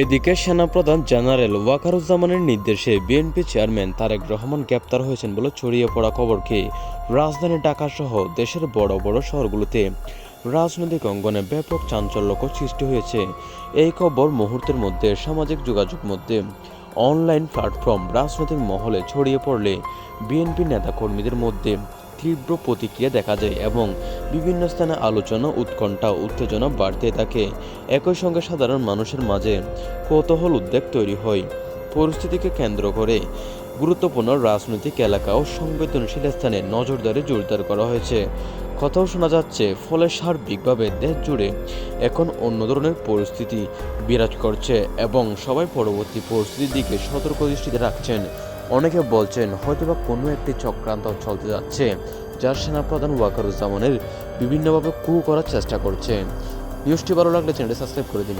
এদিকে সেনাপ্রধান জেনারেল ওয়াকারুজ্জামানের নির্দেশে বিএনপি চেয়ারম্যান তারেক রহমান গ্রেপ্তার হয়েছেন বলে ছড়িয়ে পড়া খবরকে রাজধানী ঢাকা সহ দেশের বড় বড় শহরগুলোতে রাজনৈতিক অঙ্গনে ব্যাপক চাঞ্চল্যকর সৃষ্টি হয়েছে। এই খবর মুহূর্তের মধ্যে সামাজিক যোগাযোগ মধ্যে অনলাইন প্ল্যাটফর্ম রাজনৈতিক মহলে ছড়িয়ে পড়লে বিএনপি নেতাকর্মীদের মধ্যে তীব্র প্রতিক্রিয়া দেখা যায় এবং বিভিন্ন স্থানে আলোচনা, উৎকণ্ঠা উত্তেজনা বাড়তে থাকে। একই সঙ্গে সাধারণ মানুষের মাঝে কৌতূহল উদ্বেগ তৈরি হয়। পরিস্থিতিকে কেন্দ্র করে গুরুত্বপূর্ণ রাজনৈতিক এলাকা ও সংবেদনশীল স্থানে নজরদারি জোরদার করা হয়েছে। কথাও শোনা যাচ্ছে, ফলে সার্বিকভাবে দেশ জুড়ে এখন অন্য ধরনের পরিস্থিতি বিরাজ করছে এবং সবাই পরবর্তী পরিস্থিতির দিকে সতর্ক দৃষ্টিতে রাখছেন। অনেকে বলছেন হয়তোবা কোনো একটি চক্রান্ত চলতে যাচ্ছে, যার সেনাপ্রধান ওয়াকারুজ্জামানের বিভিন্নভাবে কু করার চেষ্টা করছে। নিউজটি ভালো লাগলে চ্যানেলটি সাবস্ক্রাইব করে দিন।